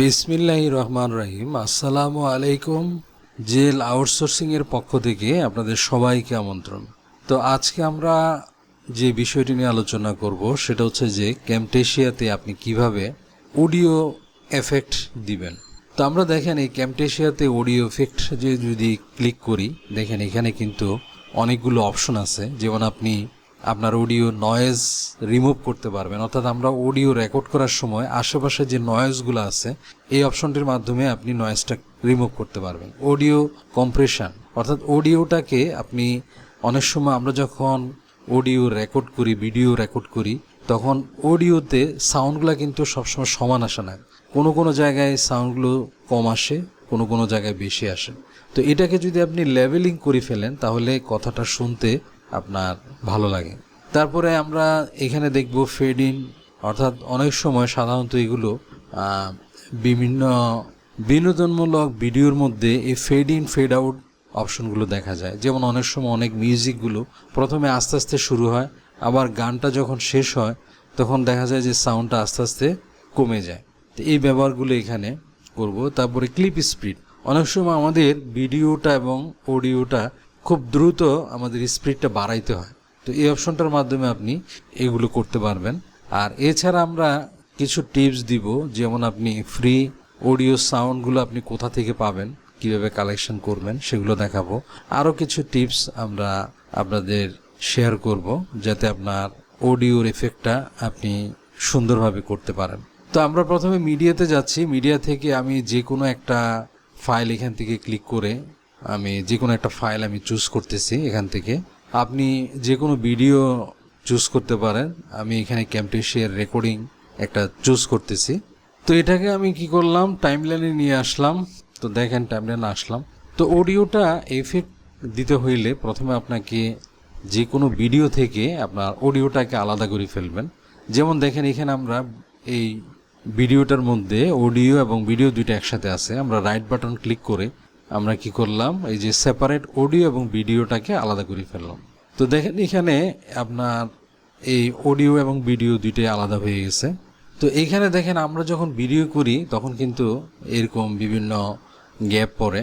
বিসমিল্লাহ রহমান রহিম। আসসালামু আলাইকুম জেল আউটসোর্সিং এর পক্ষ থেকে আপনাদের সবাইকে আমন্ত্রণ। তো আজকে আমরা যে বিষয়টি নিয়ে আলোচনা করব, সেটা হচ্ছে যে ক্যাম্পটেশিয়াতে আপনি কীভাবে অডিও এফেক্ট দিবেন। তো আমরা দেখেন এই ক্যাম্পটেশিয়াতে অডিও এফেক্ট যে যদি ক্লিক করি, দেখেন এখানে কিন্তু অনেকগুলো অপশন আছে। যেমন আপনি আপনার অডিও নয়েজ রিমুভ করতে পারবেন। অর্থাৎ আমরা অডিও রেকর্ড করার সময় আশেপাশে যে নয়েজগুলো আছে, এই অপশনটির মাধ্যমে আপনি নয়েজটা রিমুভ করতে পারবেন। অডিও কম্প্রেশন অর্থাৎ অডিওটাকে আপনি অনেক সময় আমরা যখন অডিও রেকর্ড করি ভিডিও রেকর্ড করি, তখন অডিওতে সাউন্ডগুলো কিন্তু সবসময় সমান আসে না। কোনো কোনো জায়গায় সাউন্ডগুলো কম আসে, কোনো কোনো জায়গায় বেশি আসে। তো এটাকে যদি আপনি লেভেলিং করে ফেলেন, তাহলে কথাটা শুনতে আপনার ভালো লাগে। তারপরে আমরা এখানে দেখব ফেড ইন অর্থাৎ অনেক সময় সাধারণত এগুলো বিভিন্ন বিনোদনমূলক ভিডিওর মধ্যে এই ফেড ইন ফেড আউট অপশনগুলো দেখা যায়। যেমন অনেক সময় অনেক মিউজিকগুলো প্রথমে আস্তে আস্তে শুরু হয়, আবার গানটা যখন শেষ হয়, তখন দেখা যায় যে সাউন্ডটা আস্তে আস্তে কমে যায়। তো এই ব্যবহারগুলো এখানে করব। তারপরে ক্লিপ স্পিড অনেক সময় আমাদের ভিডিওটা এবং অডিওটা খুব দ্রুত আমাদের স্পিডটা বাড়াইতে হয়। তো এই অপশনটার মাধ্যমে আপনি এগুলো করতে পারবেন। আর এছাড়া আমরা কিছু টিপস দিব, যেমন আপনি ফ্রি অডিও সাউন্ডগুলো আপনি কোথা থেকে পাবেন, কীভাবে কালেকশন করবেন, সেগুলো দেখাবো। আরও কিছু টিপস আমরা আপনাদের শেয়ার করব, যাতে আপনার অডিওর এফেক্টটা আপনি সুন্দরভাবে করতে পারেন। তো আমরা প্রথমে মিডিয়াতে যাচ্ছি। মিডিয়া থেকে আমি যে কোনো একটা ফাইল এখান থেকে ক্লিক করে আমি যে কোনো একটা ফাইল আমি চুজ করতেছি এখান থেকে। আপনি যে কোনো ভিডিও চুজ করতে পারেন। আমি এখানে ক্যাম্পটেশিয়ার রেকর্ডিং একটা চুজ করতেছি। তো এটাকে আমি কি করলাম? টাইমলাইনে নিয়ে আসলাম। তো দেখেন টাইমলাইনে আসলাম। তো অডিওটা এফেক্ট দিতে হইলে প্রথমে আপনাকে যে কোনো ভিডিও থেকে আপনার অডিওটাকে আলাদা করে ফেলবেন। যেমন দেখেন এখানে আমরা এই ভিডিওটার মধ্যে অডিও এবং ভিডিও দুইটা একসাথে আছে। আমরা রাইট বাটন ক্লিক করে আমরা কি করলাম? এই যে সেপারেট অডিও এবং ভিডিওটাকে আলাদা করে ফেললাম। তো দেখেন এখানে আপনার এই অডিও এবং ভিডিও দুইটাই আলাদা হয়ে গেছে। তো এইখানে দেখেন আমরা যখন ভিডিও করি, তখন কিন্তু এরকম বিভিন্ন গ্যাপ পড়ে।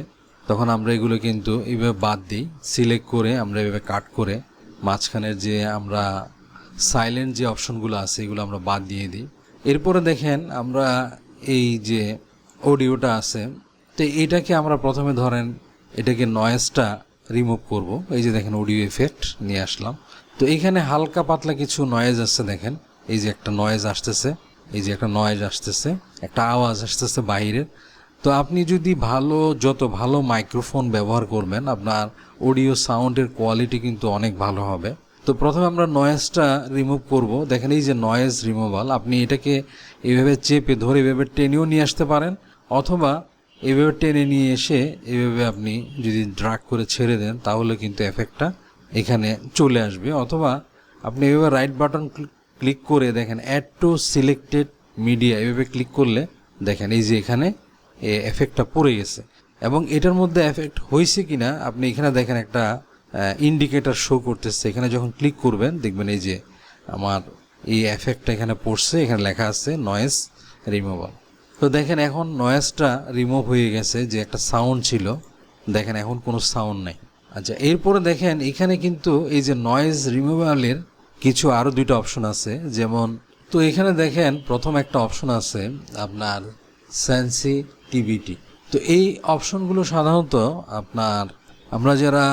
তখন আমরা এগুলো কিন্তু এইভাবে বাদ দিই সিলেক্ট করে আমরা এভাবে কাট করে মাঝখানের যে আমরা সাইলেন্ট যে অপশনগুলো আছে, এগুলো আমরা বাদ দিয়ে দিই। এরপরে দেখেন আমরা এই যে অডিওটা আছে তো এটাকে আমরা প্রথমে ধরেন এটাকে নয়েজটা রিমুভ করব। এই যে দেখেন অডিও এফেক্ট নিয়ে আসলাম। তো এখানে হালকা পাতলা কিছু নয়েজ আসছে দেখেন। এই যে একটা নয়েজ আসতেছে, এই যে একটা নয়েজ আসতেছে, একটা আওয়াজ আসতেছে বাইরের তো আপনি যদি ভালো, যত ভালো মাইক্রোফোন ব্যবহার করবেন, আপনার অডিও সাউন্ডের কোয়ালিটি কিন্তু অনেক ভালো হবে। তো প্রথমে আমরা নয়েজটা রিমুভ করব। দেখেন এই যে নয়েজ রিমুভাল আপনি এটাকে এভাবে চেপে ধরে এভাবে টেনেও নিয়ে আসতে পারেন, অথবা এভাবে টেনে নিয়ে এসে এভাবে আপনি যদি ড্রাগ করে ছেড়ে দেন, তাহলে কিন্তু এফেক্টটা এখানে চলে আসবে। অথবা আপনি এভাবে রাইট বাটন ক্লিক করে দেখেন অ্যাড টু সিলেক্টেড মিডিয়া এভাবে ক্লিক করলে দেখেন এই যে এখানে এফেক্টটা পড়ে গেছে। এবং এটার মধ্যে এফেক্ট হয়েছে কিনা, আপনি এখানে দেখেন একটা ইন্ডিকেটর শো করতেছে। এখানে যখন ক্লিক করবেন, দেখবেন এই যে আমার এই এফেক্টটা এখানে পড়ছে, এখানে লেখা আছে নয়েজ রিমুভাল তো দেখেন এখন নয়েজটা রিমুভ হয়ে গেছে, যে একটা সাউন্ড ছিল। দেখেন এখন কোনো সাউন্ড নাই। আচ্ছা এরপরে দেখেন এখানে কিন্তু এই যে নয়েজ রিমুভালের কিছু আরও দুইটা অপশন আছে। যেমন, তো এখানে দেখেন প্রথম একটা অপশন আছে আপনার সেন্সিটিভিটি তো এই অপশনগুলো সাধারণত আপনার, আমরা যারা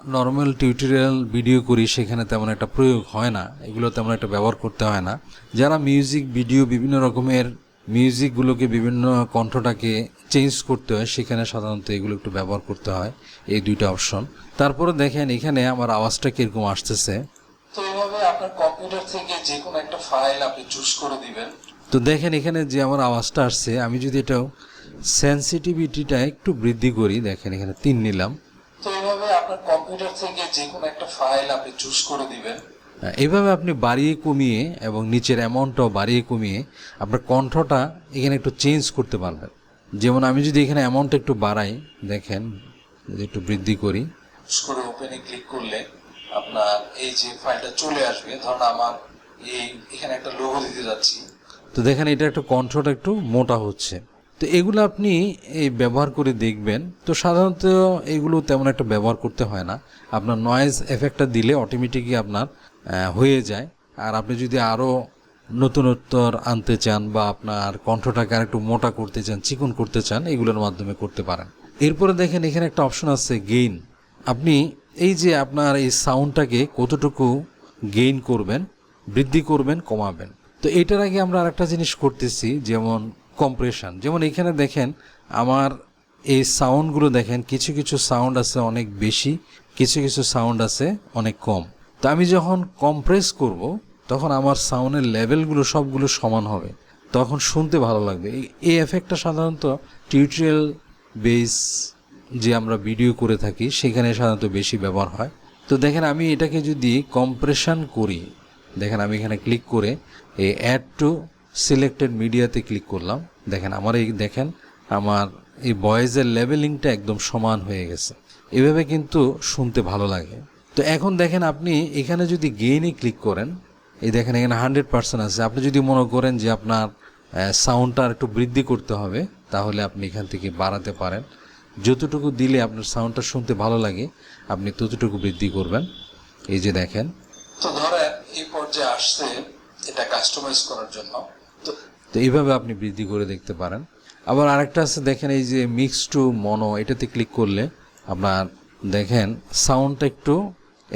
নর্মাল টিউটোরিয়াল ভিডিও করি, সেখানে তেমন একটা প্রয়োগ হয় না। এগুলো তেমন একটা ব্যবহার করতে হয় না। যারা মিউজিক ভিডিও বিভিন্ন রকমের মিউজিকগুলোকে বিভিন্ন কণ্ঠটাকে চেঞ্জ করতে হয় সেখানে সাধারণত এগুলো একটু ব্যবহার করতে হয় এই দুইটা অপশন তারপরে দেখেন এখানে আমার আওয়াজটা কীরকম আসতেছে। তো এভাবে আপনার কম্পিউটার থেকে যে কোনো একটা ফাইল আপনি চুজ করে দিবেন। তো দেখেন এখানে যে আমার আওয়াজটা আসছে আমি যদি এটাও সেন্সিটিভিটিটা একটু বৃদ্ধি করি দেখেন এখানে তিন নিলাম। তো এভাবে আপনার কম্পিউটার থেকে যে কোনো একটা ফাইল আপনি চুজ করে দিবেন। এইভাবে আপনি বাড়িয়ে কমিয়ে এবং নিচের অ্যামাউন্টটাও বাড়িয়ে কমিয়ে আপনার কণ্ঠটা এখানে একটু চেঞ্জ করতে পারবেন। যেমন আমি যদি এখানে অ্যামাউন্ট একটু বাড়াই দেখেন যদি একটু বৃদ্ধি করি। করে ওপেনে ক্লিক করলে আপনার এই যে ফাইলটা চলে আসবে ধরুন আমার এই এখানে একটা লোগো দিতে যাচ্ছি। তো দেখেন এটা একটু কণ্ঠটা একটু মোটা হচ্ছে। তো এগুলো আপনি এই ব্যবহার করে দেখবেন। তো সাধারণত এগুলো তেমন একটা ব্যবহার করতে হয় না। আপনার নয়েজ এফেক্টটা দিলে অটোমেটিকই আপনার হয়ে যায়। আর আপনি যদি আরও নতুনত্বর আনতে চান বা আপনার কণ্ঠটাকে আর একটু মোটা করতে চান, চিকন করতে চান, এগুলোর মাধ্যমে করতে পারেন। এরপরে দেখেন, এখানে একটা অপশন আছে গেইন আপনি এই যে আপনার এই সাউন্ডটাকে কতটুকু গেইন করবেন, বৃদ্ধি করবেন, কমাবেন। তো এটার আগে আমরা আরেকটা জিনিস করতেছি, যেমন কম্প্রেশন যেমন এখানে দেখেন, আমার এই সাউন্ডগুলো দেখেন, কিছু কিছু সাউন্ড আছে অনেক বেশি, কিছু কিছু সাউন্ড আছে অনেক কম। তো আমি যখন কম্প্রেস করব, তখন আমার সাউন্ডের লেভেলগুলো সবগুলো সমান হবে। তখন শুনতে ভালো লাগবে। এই- এফেক্টটা সাধারণত টিউটোরিয়াল বেস যে আমরা ভিডিও করে থাকি, সেখানে সাধারণত বেশি ব্যবহার হয়। তো দেখেন, আমি এটাকে যদি কম্প্রেশন করি, দেখেন, আমি এখানে ক্লিক করে এই অ্যাড টু সিলেক্টেড মিডিয়াতে ক্লিক করলাম। দেখেন, আমার এই, দেখেন, আমার এই ভয়েসের লেভেলিংটা একদম সমান হয়ে গেছে। এভাবে কিন্তু শুনতে ভালো লাগে। তো এখন দেখেন আপনি এখানে যদি গেইনে ক্লিক করেন এই দেখেন এখানে হান্ড্রেড পার্সেন্ট আছে। আপনি যদি মনে করেন যে আপনার সাউন্ডটা একটু বৃদ্ধি করতে হবে তাহলে আপনি এখান থেকে বাড়াতে পারেন। যতটুকু দিলে আপনার সাউন্ডটা শুনতে ভালো লাগে আপনি ততটুকু বৃদ্ধি করবেন। এই যে দেখেন। তো ধরেন এই পর্যায়ে আসছে এটা কাস্টমাইজ করার জন্য। তো তো এইভাবে আপনি বৃদ্ধি করে দেখতে পারেন। আবার আরেকটা আছে দেখেন এই যে মিক্স টু মনো এটাতে ক্লিক করলে আপনার দেখেন সাউন্ডটা একটু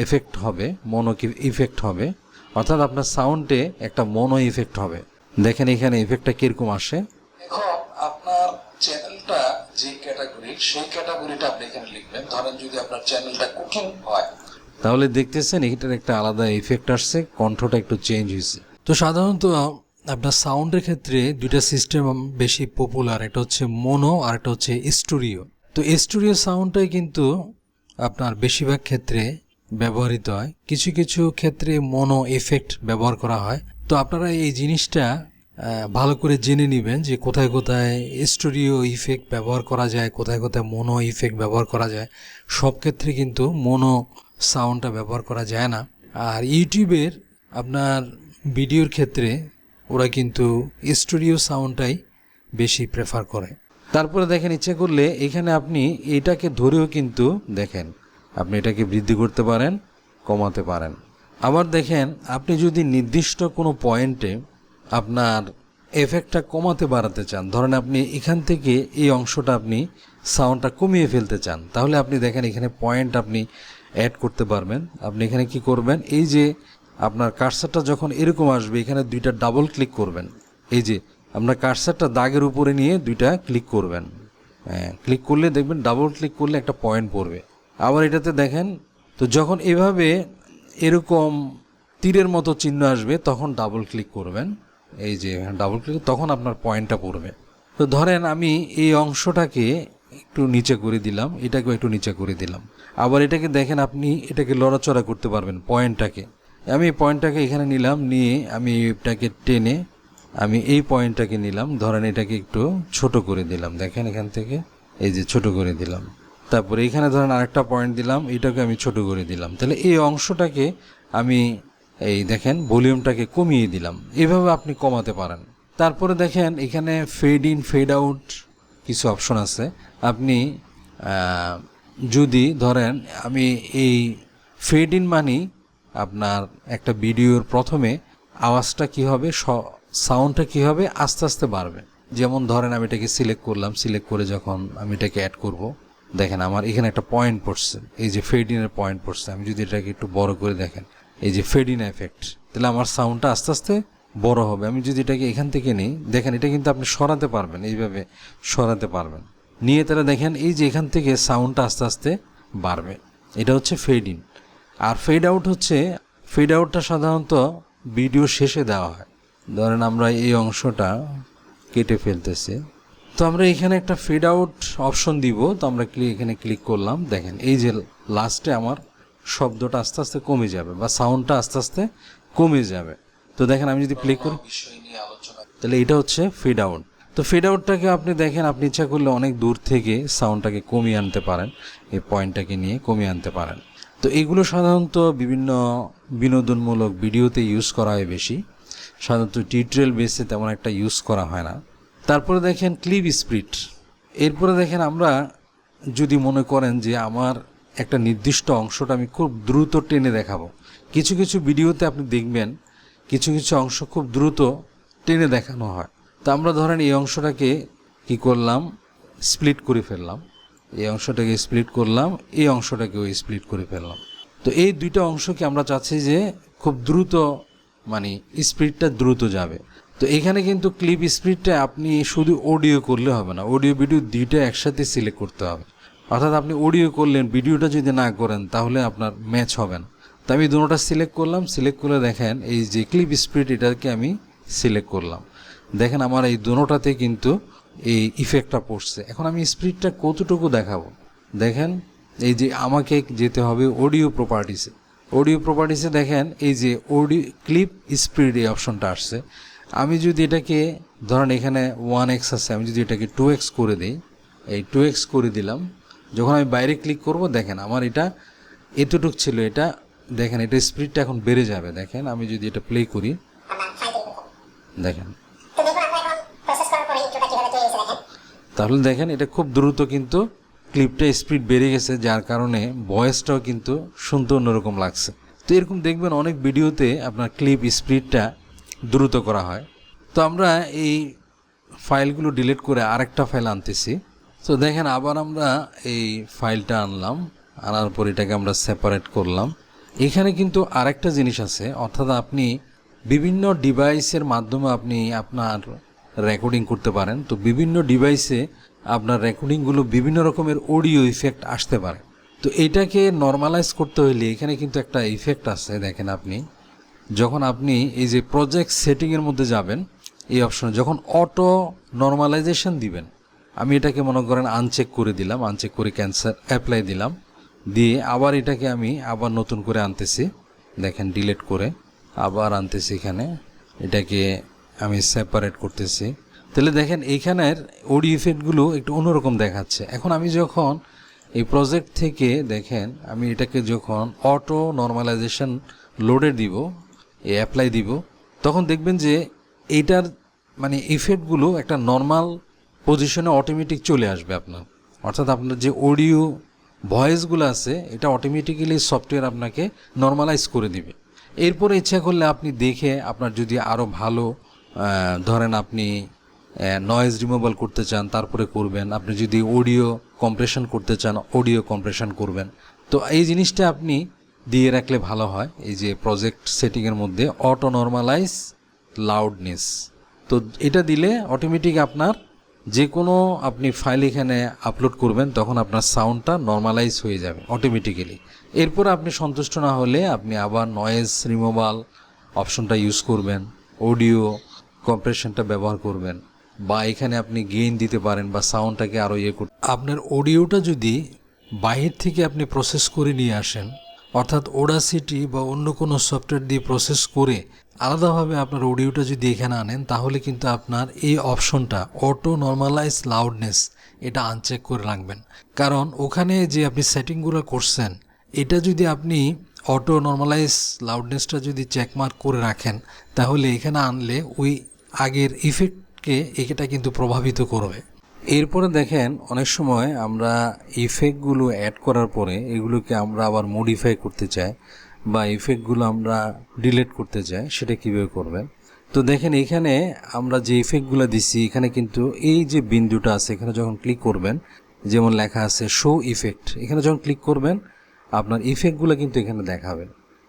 এফেক্ট হবে মনো ইফেক্ট হবে। অর্থাৎ আপনার সাউন্ডে একটা মনো ইফেক্ট হবে। দেখেন এখানে ইফেক্টটা কীরকম আসে। এখন আপনার চ্যানেলটা যে ক্যাটাগরি সেই ক্যাটাগরিটা আপনি এখানে লিখবেন। ধরেন যদি আপনার চ্যানেলটা কুকিং হয়। তাহলে দেখতেছেন এটার একটা আলাদা ইফেক্ট আসছে কণ্ঠটা একটু চেঞ্জ হয়েছে। তো সাধারণত আপনার সাউন্ডের ক্ষেত্রে দুইটা সিস্টেম বেশি পপুলার একটা হচ্ছে মোনো আর একটা হচ্ছে স্টুডিও তো স্টুডিও সাউন্ডটাই কিন্তু আপনার বেশিরভাগ ক্ষেত্রে ব্যবহৃত হয়। কিছু কিছু ক্ষেত্রে মনো এফেক্ট ব্যবহার করা হয়। তো আপনারা এই জিনিসটা ভালো করে জেনে নেবেন যে কোথায় কোথায় স্টুডিও ইফেক্ট ব্যবহার করা যায়, কোথায় কোথায় মনো ইফেক্ট ব্যবহার করা যায়। সব ক্ষেত্রে কিন্তু মনো সাউন্ডটা ব্যবহার করা যায় না। আর ইউটিউবের আপনার ভিডিওর ক্ষেত্রে ওরা কিন্তু স্টুডিও সাউন্ডটাই বেশি প্রেফার করে। তারপরে দেখেন ইচ্ছে করলে এখানে আপনি এটাকে ধরেও কিন্তু দেখেন। আপনি এটাকে বৃদ্ধি করতে পারেন, কমাতে পারেন। আবার দেখেন, আপনি যদি নির্দিষ্ট কোনো পয়েন্টে আপনার এফেক্টটা কমাতে বাড়াতে চান, ধরেন আপনি এখান থেকে এই অংশটা আপনি সাউন্ডটা কমিয়ে ফেলতে চান, তাহলে আপনি দেখেন এখানে পয়েন্ট আপনি অ্যাড করতে পারবেন। আপনি এখানে কি করবেন? এই যে আপনার কার্সারটা যখন এরকম আসবে, এখানে দুইটা ডাবল ক্লিক করবেন। এই যে আপনার কার্সারটা দাগের উপরে নিয়ে দুইটা ক্লিক করবেন। হ্যাঁ ক্লিক করলে দেখবেন ডাবল ক্লিক করলে একটা পয়েন্ট পড়বে। আবার এটাতে দেখেন, তো যখন এভাবে এরকম তীরের মতো চিহ্ন আসবে, তখন ডাবল ক্লিক করবেন। এই যে ডাবল ক্লিক তখন আপনার পয়েন্টটা পড়বে। তো ধরেন আমি এই অংশটাকে একটু নিচে করে দিলাম, এটাকেও একটু নিচে করে দিলাম। আবার এটাকে দেখেন আপনি এটাকে লড়াচড়া করতে পারবেন পয়েন্টটাকে আমি এই পয়েন্টটাকে এখানে নিলাম, নিয়ে আমি এটাকে টেনে আমি এই পয়েন্টটাকে নিলাম। ধরেন এটাকে একটু ছোট করে দিলাম। দেখেন এখান থেকে, এই যে ছোট করে দিলাম। তারপরে এখানে ধরেন আরেকটা পয়েন্ট দিলাম, এটাকে আমি ছোট করে দিলাম। তাহলে এই অংশটাকে আমি এই দেখেন ভলিউমটাকে কমিয়ে দিলাম। এভাবে আপনি কমাতে পারেন। তারপরে দেখেন এখানে ফেড ইন ফেড আউট কিছু অপশন আছে। আপনি যদি ধরেন আমি এই ফেড ইন মানি আপনার একটা ভিডিওর প্রথমে আওয়াজটা কি হবে সাউন্ডটা কি হবে আস্তে আস্তে বাড়বে। যেমন ধরেন আমি এটাকে সিলেক্ট করলাম সিলেক্ট করে যখন আমি এটাকে অ্যাড করব। দেখেন আমার এখানে একটা পয়েন্ট পড়ছে। এই যে ফেড ইনের পয়েন্ট পড়ছে। আমি যদি এটাকে একটু বড় করে দেখেন। এই যে ফেডিন এফেক্ট তাহলে আমার সাউন্ডটা আস্তে আস্তে বড় হবে। আমি যদি এটাকে এখান থেকে নিই, দেখেন এটা কিন্তু আপনি সরাতে পারবেন, এইভাবে সরাতে পারবেন। নিয়ে তারা দেখেন এই যে এখান থেকে সাউন্ডটা আস্তে আস্তে বাড়বে। এটা হচ্ছে ফেড ইন আর ফেড আউট হচ্ছে ফেড আউটটা সাধারণত ভিডিও শেষে দেওয়া হয়। ধরেন আমরা এই অংশটা কেটে ফেলতেছি। তো আমরা এখানে একটা ফেড আউট অপশন দিব। তো আমরা ক্লিক এখানে ক্লিক করলাম। দেখেন, এই যে লাস্টে আমার শব্দটা আস্তে আস্তে কমে যাবে বা সাউন্ডটা আস্তে আস্তে কমে যাবে। তো দেখেন, আমি যদি প্লে করি, তাহলে এটা হচ্ছে ফেড আউট তো ফেড আউটটাকে আপনি দেখেন, আপনি ইচ্ছা করলে অনেক দূর থেকে সাউন্ডটাকে কমিয়ে আনতে পারেন, এই পয়েন্টটাকে নিয়ে কমিয়ে আনতে পারেন। তো এগুলো সাধারণত বিভিন্ন বিনোদনমূলক ভিডিওতে ইউজ করা হয় বেশি। সাধারণত টিউটোরিয়াল বেসে তেমন একটা ইউজ করা হয় না। তারপরে দেখেন ক্লিপ স্প্রিট এরপরে দেখেন আমরা যদি মনে করেন যে আমার একটা নির্দিষ্ট অংশটা আমি খুব দ্রুত টেনে দেখাবো। কিছু কিছু ভিডিওতে আপনি দেখবেন কিছু কিছু অংশ খুব দ্রুত টেনে দেখানো হয়। তো আমরা ধরেন এই অংশটাকে কি করলাম? স্প্লিট করে ফেললাম। এই অংশটাকে স্প্লিট করলাম, এই অংশটাকেও স্প্লিট করে ফেললাম। তো এই দুইটা অংশকে আমরা চাচ্ছি যে খুব দ্রুত মানে স্পিডটা দ্রুত যাবে। তো এখানে কিন্তু ক্লিপ স্পিডটা আপনি শুধু অডিও করলে হবে না অডিও ভিডিও দুইটা একসাথে সিলেক্ট করতে হবে। অর্থাৎ আপনি অডিও করলেন ভিডিওটা যদি না করেন তাহলে আপনার ম্যাচ হবে না। তো আমি দুটোটা সিলেক্ট করলাম সিলেক্ট করে দেখেন এই যে ক্লিপ স্পিড এটাকে আমি সিলেক্ট করলাম। দেখেন আমার এই দুটোটাতে কিন্তু এই ইফেক্টটা পড়ছে। এখন আমি স্পিডটা কতটুকু দেখাবো? দেখেন এই যে আমাকে যেতে হবে অডিও প্রপার্টিসে অডিও প্রপার্টিসে দেখেন এই যে অডিও ক্লিপ স্পিড এই অপশনটা আসছে। আমি যদি এটাকে, ধরেন এখানে ওয়ান এক্স আছে, আমি যদি এটাকে টু এক্স করে দিই, এই টু এক্স করে দিলাম, যখন আমি বাইরে ক্লিক করব, দেখেন আমার এটা এতটুক ছিল, এটা দেখেন, এটা স্পিডটা এখন বেড়ে যাবে, দেখেন, আমি যদি এটা প্লে করি, দেখেন। তাহলে দেখেন, এটা খুব দ্রুত কিন্তু ক্লিপটা স্পিড বেড়ে গেছে, যার কারণে ভয়েসটাও কিন্তু শুনতে অন্যরকম লাগছে। তো এরকম দেখবেন অনেক ভিডিওতে আপনার ক্লিপ স্পিডটা দ্রুত করা হয়। তো আমরা এই ফাইলগুলো ডিলিট করে আরেকটা ফাইল আনতেছি। তো দেখেন, আবার আমরা এই ফাইলটা আনলাম। আনার পর এটাকে আমরা সেপারেট করলাম। এখানে কিন্তু আরেকটা জিনিস আছে। অর্থাৎ আপনি বিভিন্ন ডিভাইসের মাধ্যমে আপনি আপনার রেকর্ডিং করতে পারেন। তো বিভিন্ন ডিভাইসে আপনার রেকর্ডিংগুলো বিভিন্ন রকমের অডিও ইফেক্ট আসতে পারে। তো এটাকে নর্মালাইজ করতে হলে এখানে কিন্তু একটা ইফেক্ট আছে, দেখেন আপনি। যখন আপনি এই যে প্রজেক্ট সেটিংয়ের মধ্যে যাবেন, এই অপশনে যখন অটো নর্মালাইজেশন দিবেন, আমি এটাকে মনে করেন আনচেক করে দিলাম আনচেক করে ক্যান্সার অ্যাপ্লাই দিলাম, দিয়ে আবার এটাকে আমি আবার নতুন করে আনতেছি, দেখেন ডিলিট করে আবার আনতেছি এখানে, এটাকে আমি সেপারেট করতেছি। তাহলে দেখেন এইখানের ওডি ইফেক্টগুলো একটু অন্যরকম দেখাচ্ছে। এখন আমি যখন এই প্রজেক্ট থেকে দেখেন, আমি এটাকে যখন অটো নর্মালাইজেশন লোডে দিব অ্যাপ্লাই দিব, তখন দেখবেন যে এইটার মানে ইফেক্টগুলো একটা নর্মাল পজিশনে অটোমেটিক চলে আসবে আপনার। অর্থাৎ আপনার যে অডিও ভয়েসগুলো আছে, এটা অটোমেটিক্যালি সফটওয়্যার আপনাকে নর্মালাইজ করে দিবে। এরপরে ইচ্ছা করলে আপনি দেখে আপনার যদি আরও ভালো ধরেন আপনি নয়েজ রিমুভাল করতে চান, তারপরে করবেন। আপনি যদি অডিও কম্প্রেশন করতে চান অডিও কম্প্রেশন করবেন। তো এই জিনিসটা আপনি দিয়ে রাখলে ভালো হয়। এই যে প্রজেক্ট সেটিংয়ের মধ্যে অটো নর্মালাইজ লাউডনেস তো এটা দিলে অটোমেটিক আপনার যে কোনো আপনি ফাইল এখানে আপলোড করবেন, তখন আপনার সাউন্ডটা নর্মালাইজ হয়ে যাবে অটোমেটিক্যালি এরপর আপনি সন্তুষ্ট না হলে আপনি আবার নয়েজ রিমুভাল অপশনটা ইউজ করবেন অডিও কম্প্রেশনটা ব্যবহার করবেন, বা এখানে আপনি গেইন দিতে পারেন বা সাউন্ডটাকে আরও ইয়ে করতে আপনার অডিওটা যদি বাহির থেকে আপনি প্রসেস করে নিয়ে আসেন অর্থাৎ ওডাসিটি বা অন্য কোনো সফটওয়্যার দিয়ে প্রসেস করে আলাদাভাবে আপনার অডিওটা যদি এখানে আনেন, তাহলে কিন্তু আপনার এই অপশনটা অটো নর্মালাইজ লাউডনেস এটা আনচেক করে রাখবেন। কারণ ওখানে যে আপনি সেটিংগুলো করছেন, এটা যদি আপনি অটো নর্মালাইজ লাউডনেসটা যদি চেকমার্ক করে রাখেন, তাহলে এখানে আনলে ওই আগের ইফেক্টকে এটা কিন্তু প্রভাবিত করবে। এরপরে দেখেন অনেক সময় আমরা ইফেক্টগুলো অ্যাড করার পরে এগুলোকে আমরা আবার মডিফাই করতে চাই বা ইফেক্টগুলো আমরা ডিলেট করতে চাই, সেটা কীভাবে করবেন? তো দেখেন এখানে আমরা যে ইফেক্টগুলো দিচ্ছি এখানে কিন্তু এই যে বিন্দুটা আছে, এখানে যখন ক্লিক করবেন, যেমন লেখা আছে শো ইফেক্ট এখানে যখন ক্লিক করবেন, আপনার ইফেক্টগুলো কিন্তু এখানে দেখাবে।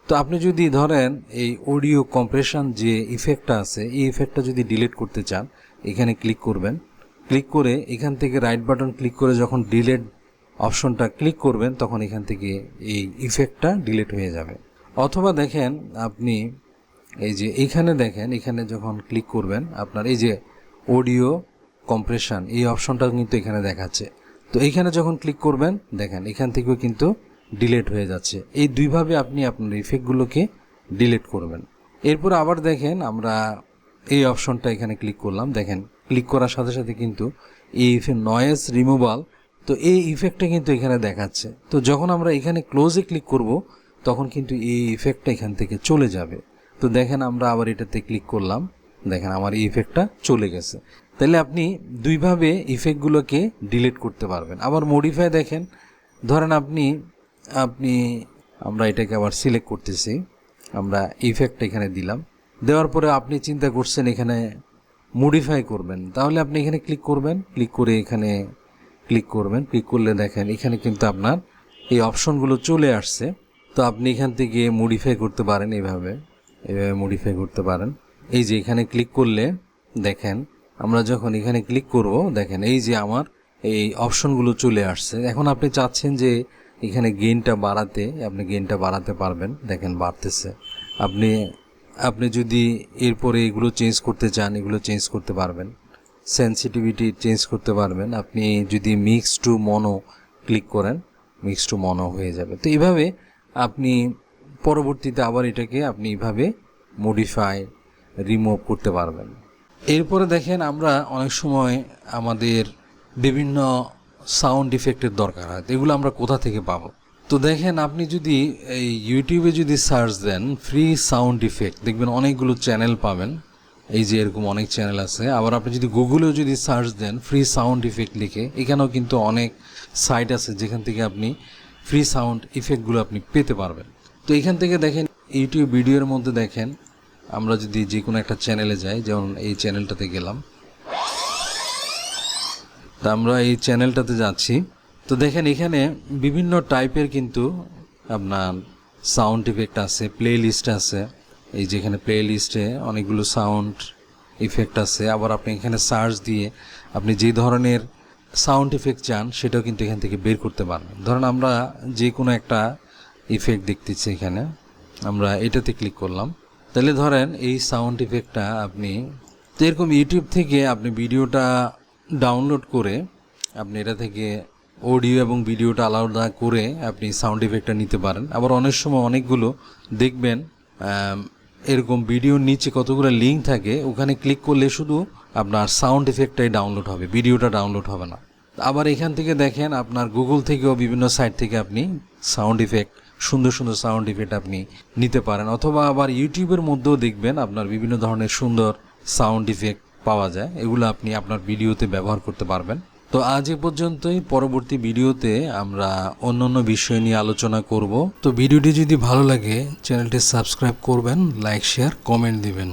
তো আপনি যদি ধরেন এই অডিও কম্প্রেশন যে ইফেক্টটা আছে, এই ইফেক্টটা যদি ডিলিট করতে চান, এখানে ক্লিক করবেন। ক্লিক করে এখান থেকে রাইট বাটন ক্লিক করে যখন ডিলেট অপশনটা ক্লিক করবেন, তখন এখান থেকে এই ইফেক্টটা ডিলেট হয়ে যাবে। অথবা দেখেন আপনি এই যে এইখানে দেখেন, এখানে যখন ক্লিক করবেন, আপনার এই যে অডিও কম্প্রেশন এই অপশনটা কিন্তু এখানে দেখাচ্ছে। তো এইখানে যখন ক্লিক করবেন, দেখেন এখান থেকেও কিন্তু ডিলেট হয়ে যাচ্ছে। এই দুইভাবে আপনি আপনার ইফেক্টগুলোকে ডিলিট করবেন। এরপর আবার দেখেন আমরা এই অপশনটা এখানে ক্লিক করলাম। দেখেন ক্লিক করার সাথে সাথে কিন্তু এই নয়েজ রিমুভাল তো এই ইফেক্টটা কিন্তু এখানে দেখাচ্ছে। তো যখন আমরা এখানে ক্লোজে ক্লিক করব, তখন কিন্তু এই ইফেক্টটা এখান থেকে চলে যাবে। তো দেখেন আমরা আবার এটাতে ক্লিক করলাম। দেখেন আমার এই ইফেক্টটা চলে গেছে। তাহলে আপনি দুইভাবে ইফেক্টগুলোকে ডিলিট করতে পারবেন। আবার মডিফাই দেখেন। ধরেন আপনি আপনি, আমরা এটাকে আবার সিলেক্ট করতেছি। আমরা ইফেক্ট এখানে দিলাম। দেওয়ার পরে আপনি চিন্তা করছেন এখানে মডিফাই করবেন। তাহলে আপনি এখানে ক্লিক করবেন ক্লিক করে এখানে ক্লিক করবেন। ক্লিক করলে দেখেন এখানে কিন্তু আপনার এই অপশনগুলো চলে আসছে। তো আপনি এখান থেকে মডিফাই করতে পারেন এইভাবে এইভাবে মডিফাই করতে পারেন। এই যে এখানে ক্লিক করলে দেখেন আমরা যখন এখানে ক্লিক করব, দেখেন এই যে আমার এই অপশনগুলো চলে আসছে। এখন আপনি চাচ্ছেন যে এখানে গেইনটা বাড়াতে, আপনি গেইনটা বাড়াতে পারবেন। দেখেন বাড়তেছে। আপনি আপনি যদি এরপরে এগুলো চেঞ্জ করতে চান, এগুলো চেঞ্জ করতে পারবেন। সেন্সিটিভিটি চেঞ্জ করতে পারবেন। আপনি যদি মিক্স টু মনো ক্লিক করেন মিক্স টু মনো হয়ে যাবে। তো এইভাবে আপনি পরবর্তীতে আবার এটাকে আপনি এইভাবে মডিফাই রিমুভ করতে পারবেন। এরপরে দেখেন আমরা অনেক সময় আমাদের বিভিন্ন সাউন্ড ইফেক্টের দরকার হয়। এগুলো আমরা কোথা থেকে পাবো? তো দেখেন, আপনি যদি এই ইউটিউবে যদি সার্চ দেন ফ্রি সাউন্ড ইফেক্ট দেখবেন অনেকগুলো চ্যানেল পাবেন। এই যে এরকম অনেক চ্যানেল আছে। আবার আপনি যদি গুগলেও যদি সার্চ দেন ফ্রি সাউন্ড ইফেক্ট লিখে, এখানেও কিন্তু অনেক সাইট আছে যেখান থেকে আপনি ফ্রি সাউন্ড ইফেক্টগুলো আপনি পেতে পারবেন। তো এখান থেকে দেখেন ইউটিউব ভিডিওর মধ্যে দেখেন, আমরা যদি যে কোনো একটা চ্যানেলে যাই, যেমন এই চ্যানেলটাতে গেলাম। তা আমরা এই চ্যানেলটাতে যাচ্ছি। তো দেখেন, এখানে বিভিন্ন টাইপের কিন্তু আপনার সাউন্ড ইফেক্ট আছে প্লে লিস্ট আছে। এই যেখানে প্লে লিস্টে অনেকগুলো সাউন্ড ইফেক্ট আছে। আবার আপনি এখানে সার্চ দিয়ে আপনি যে ধরনের সাউন্ড ইফেক্ট চান, সেটাও কিন্তু এখান থেকে বের করতে পারবেন। ধরেন, আমরা যে কোনো একটা ইফেক্ট দেখতেছি এখানে। আমরা এটাতে ক্লিক করলাম। তাহলে ধরেন, এই সাউন্ড ইফেক্টটা আপনি এরকম ইউটিউব থেকে আপনি ভিডিওটা ডাউনলোড করে আপনি এটা থেকে অডিও এবং ভিডিওটা আলাদা করে আপনি সাউন্ড ইফেক্টটা নিতে পারেন। আবার অনেক সময় অনেকগুলো দেখবেন এরকম ভিডিওর নিচে কতগুলো লিঙ্ক থাকে, ওখানে ক্লিক করলে শুধু আপনার সাউন্ড ইফেক্টটাই ডাউনলোড হবে ভিডিওটা ডাউনলোড হবে না। আবার এখান থেকে দেখেন, আপনার গুগল থেকেও বিভিন্ন সাইট থেকে আপনি সাউন্ড ইফেক্ট সুন্দর সুন্দর সাউন্ড ইফেক্ট আপনি নিতে পারেন। অথবা আবার ইউটিউবের মধ্যেও দেখবেন, আপনার বিভিন্ন ধরনের সুন্দর সাউন্ড ইফেক্ট পাওয়া যায়। এগুলো আপনি আপনার ভিডিওতে ব্যবহার করতে পারবেন। তো আজ এ পর্যন্তই। পরবর্তী ভিডিওতে আমরা অন্য অন্য বিষয় নিয়ে আলোচনা করব। তো ভিডিওটি যদি ভালো লাগে, চ্যানেলটি সাবস্ক্রাইব করবেন, লাইক, শেয়ার, কমেন্ট দিবেন।